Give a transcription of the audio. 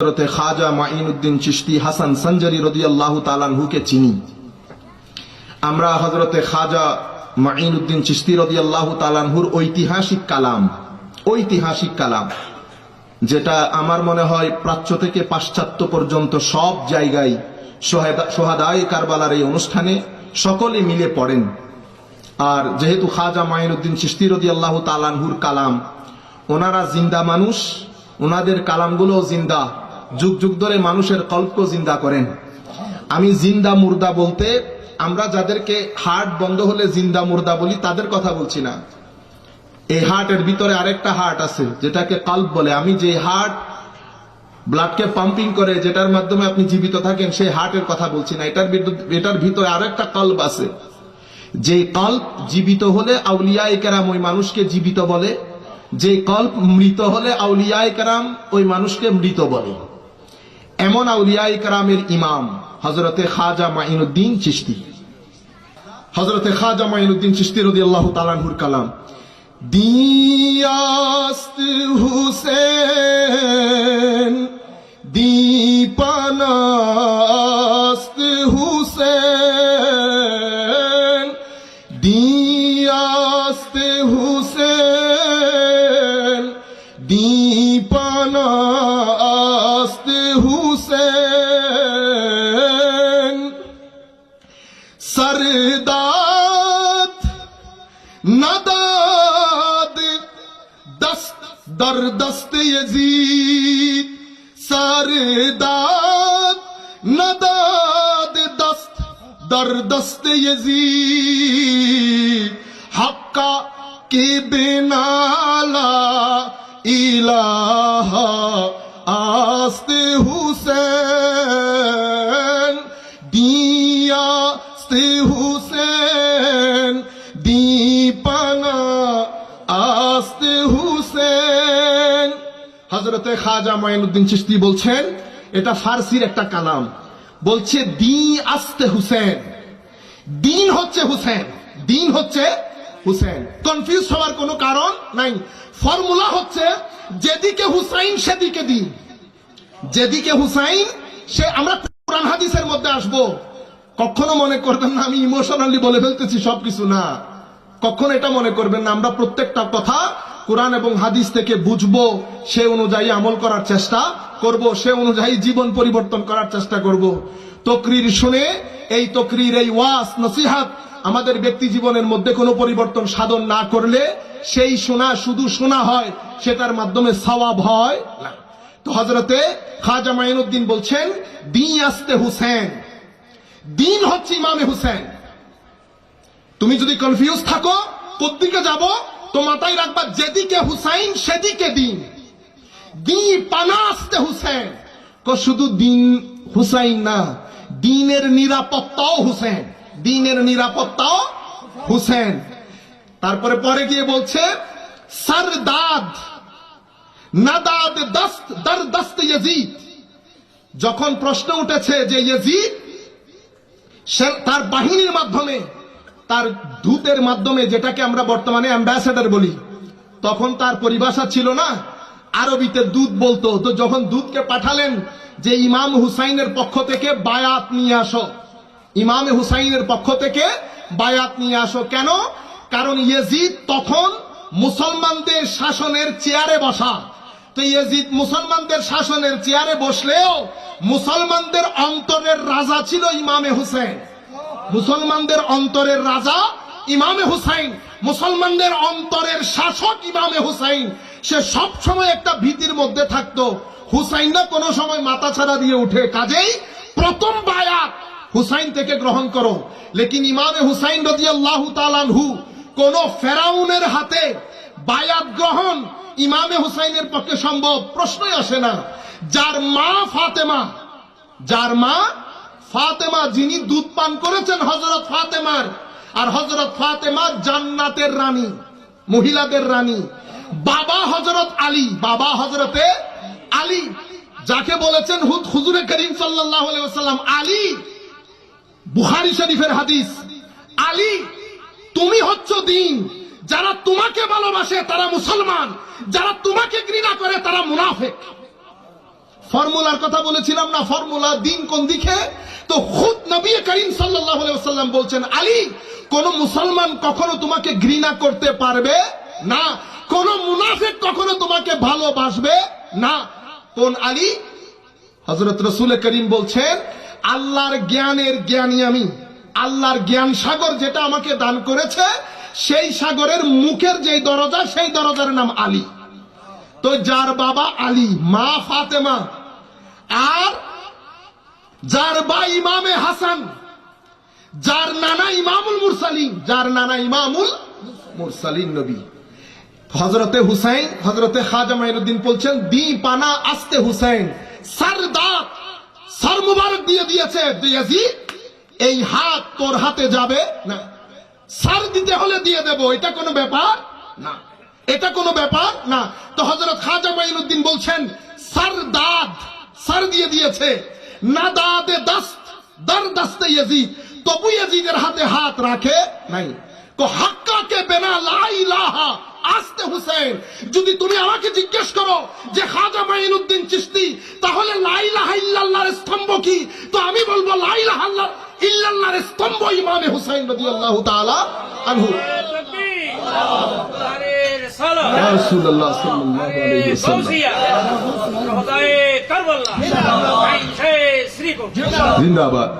হজরতে খাজা মাইনুদ্দিন চিশতি হাসান সঞ্জরি রদিয়াল্লাহু তালানহুকে চিনি। আমরা হজরতে খাজা মাইনুদ্দিন চিশতি রদিয়াল্লাহু তালানহুর ঐতিহাসিক কালাম ঐতিহাসিক কালাম, যেটা আমার মনে হয় প্রাচ্য থেকে পাশ্চাত্য পর্যন্ত সব জায়গায় সোহেদা- সোহাদাই কারবালার এই অনুষ্ঠানে সকলে মিলে পড়েন। আর যেহেতু খাজা মাইনুদ্দিন চিশতি রদিয়াল্লাহু তালানহুর কালাম, ওনারা জিন্দা মানুষ, ওনাদের কালামগুলো জিন্দা। যুগ যুগ ধরে মানুষের কল্প জিন্দা করেন। আমি জিন্দা মুর্দা বলতে, আমরা যাদেরকে হার্ট বন্ধ হলে জিন্দা মুর্দা বলি, তাদের কথা বলছি না। এই হার্টের ভিতরে আরেকটা হার্ট আছে, যেটাকে কাল্প বলে। আমি যে হার্ট ব্লাডকে পাম্পিং করে, যেটার মাধ্যমে আপনি জীবিত থাকেন, সেই হার্টের কথা বলছি না। এটার এটার ভিতরে আরেকটা কল্প আছে। যে কল্প জীবিত হলে আউলিয়া কেরাম ওই মানুষকে জীবিত বলে যে কল্প মৃত হলে আউলিয়া কেরাম ওই মানুষকে মৃত বলে। এমন আউলিয়া কেরামের ইমাম হজরতে খাজা মাইনুদ্দিন চিস্তি হজরতে খাজা মাইনুদ্দিন চিস্তি রদি আল্লাহ তালানহুর কালাম, দিয়াস্ত হুসেন, দীপানাস্ত হুসেন, দিয়াস্ত হুসেন দীপানাস্ত نداد دست در دست یزید سر داد نداد دست در دست یزید حقا کی بنالا الہ آست حسین دیا ست حسین হজরতে খাজা মাইনুদ্দিন চিশতি বলছেন, এটা ফার্সির একটা কালাম। বলছে দি আস্তে হুসেন। দিন হচ্ছে হুসেন। দিন হচ্ছে হুসেন। কনফিউজ হওয়ার কোনো কারণ নাই। ফর্মুলা হচ্ছে, যেদিকে হুসাইন, সেদিকে দিন। যেদিকে হুসাইন, সে, আমরা কোরআন হাদিসের মধ্যে আসব। কখনো মনে করবেন না, আমি ইমোশনালি বলে ফেলতেছি সবকিছু, না। কখনো এটা মনে করবেন না, আমরা প্রত্যেকটা কথা কোরআন এবং হাদিস থেকে বুঝব, সে অনুযায়ী আমল করার চেষ্টা করব, সে অনুযায়ী জীবন পরিবর্তন করার চেষ্টা করব। তকরির শুনে এই তকরির, এই ওয়াস নসিহাত আমাদের ব্যক্তি জীবনের মধ্যে কোনো পরিবর্তন সাধন না করলে সেই শোনা শুধু শোনা হয়, সেটার মাধ্যমে সওয়াব হয় না। তো হজরতে খাজা মাইনুদ্দিন বলছেন, দিন আসতে হুসেন। দিন হচ্ছে ইমামে হুসেন। তুমি যদি কনফিউজ থাকো কোদ্দিকে যাব? তো মাথায় রাখবা, যেদিকে হুসাইন, সেদিকে দিন। দি পানা আসতে হুসেন। কো শুধু দিন হুসাইন না, দিনের নিরাপত্তাও হুসেন। দিনের নিরাপত্তাও হুসেন। তারপরে পরে গিয়ে বলছে, সরদাদ, নাদাদ দস্ত, দর দস্ত ইয়েজিদ। যখন প্রশ্ন উঠেছে যে ইয়েজিদ তার বাহিনীর মাধ্যমে তার দূতের মাধ্যমে যেটাকে আমরা বর্তমানে অ্যাম্বাসেডার বলি, তখন তার পরিভাষা ছিল না, আরবিতে দূত বলতো। তো যখন দূতকে পাঠালেন যে ইমাম হুসাইনের পক্ষ থেকে বায়াত নিয়ে আসো, ইমাম হুসাইনের পক্ষ থেকে বায়াত নিয়ে আসো। কেন? কারণ ইয়েজিদ তখন মুসলমানদের শাসনের চেয়ারে বসা। তো ইয়েজিদ মুসলমানদের শাসনের চেয়ারে বসলেও মুসলমানদের অন্তরের রাজা ছিল ইমামে হুসেন। মুসলমানদের অন্তরের রাজা ইমামে হুসাইন, মুসলমানদের অন্তরের শাসক ইমামে হুসাইন। সে সব সময় একটা ভীতির মধ্যে থাকতো। হুসাইন না কোনো সময় মাথা ছাড়া দিয়ে উঠে। কাজেই প্রথম বায়াত হুসাইন থেকে গ্রহণ করো। লেকিন ইমামে হুসাইন রদি আল্লাহ তালানহু কোন ফেরাউনের হাতে বায়াত গ্রহণ ইমামে হুসাইনের পক্ষে সম্ভব প্রশ্নই আসে না। যার মা ফাতেমা, যার মা ফাতেমা যিনি দুধ পান করেছেন হজরত ফাতেমার, আর হজরত ফাতেমা জান্নাতের রানী, মহিলাদের রানী। বাবা হজরত আলী, বাবা হজরতে আলী, যাকে বলেছেন হুদ হুজুরে করিম সাল্লাহ সাল্লাম আলী বুহারি শরীফের হাদিস, আলী, তুমি হচ্ছ দিন, যারা তোমাকে ভালোবাসে তারা মুসলমান, যারা তোমাকে ঘৃণা করে তারা মুনাফেক। ফর্মুলার কথা বলেছিলাম না, ফর্মুলা দিন কোন দিকে? তো খুদ নবী করিম ওয়াসাল্লাম বলছেন, আলী, কোন মুসলমান কখনো তোমাকে ঘৃণা করতে পারবে? না। কোন মুনাফিক কখনো তোমাকে ভালোবাসবে? না। কোন আলী? হজরত রসুল করিম বলছেন, আল্লাহর জ্ঞানের জ্ঞানী আমি। আল্লাহর জ্ঞান সাগর যেটা আমাকে দান করেছে, সেই সাগরের মুখের যে দরজা, সেই দরজার নাম আলী। তো যার বাবা আলী, মা ফাতেমা আর যার বা ইমামে হাসান, যার নানা ইমামুল মুরসালিন, যার নানা ইমামুল মুরসালিন নবী। হজরতে হুসাইন হজরতে খাজা মাইনুদ্দিন বলছেন, দি পানা আস্তে হুসাইন, সার দাঁত, সার মুবারক দিয়ে দিয়েছে এই হাত তোর হাতে যাবে না। সার দিতে হলে দিয়ে দেব, এটা কোনো ব্যাপার না। এটা কোনো ব্যাপার না। তো হজরত খাজা মাইনুদ্দিন বলছেন, সার দাঁত সার দিয়ে দিয়েছে। না দাঁতে দাস্ত দার দাস্তে ইয়াজিদ। তবু ইয়াজিদের হাতে হাত রাখে নাই। তো হাক্কাকে বেনা লাই লাহা আস্তে হুসেন যদি তুমি আমাকে জিজ্ঞেস করো যে খাজা মাইনুদ্দিন চিস্তি তাহলে লাইলাহা ইল্লাল্লাহর স্তম্ভ কি? তো আমি বলব লাইলাহা ইল্লাল্লাহর স্তম্ভ ইমামে হুসাইন রাদিয়াল্লাহু তাআলা আনহু। রাসূলুল্লাহ সাল্লাল্লাহু আলাইহি ওয়াসাল্লাম। কারবাল্লা। শ্রী জিন্দাবাদ।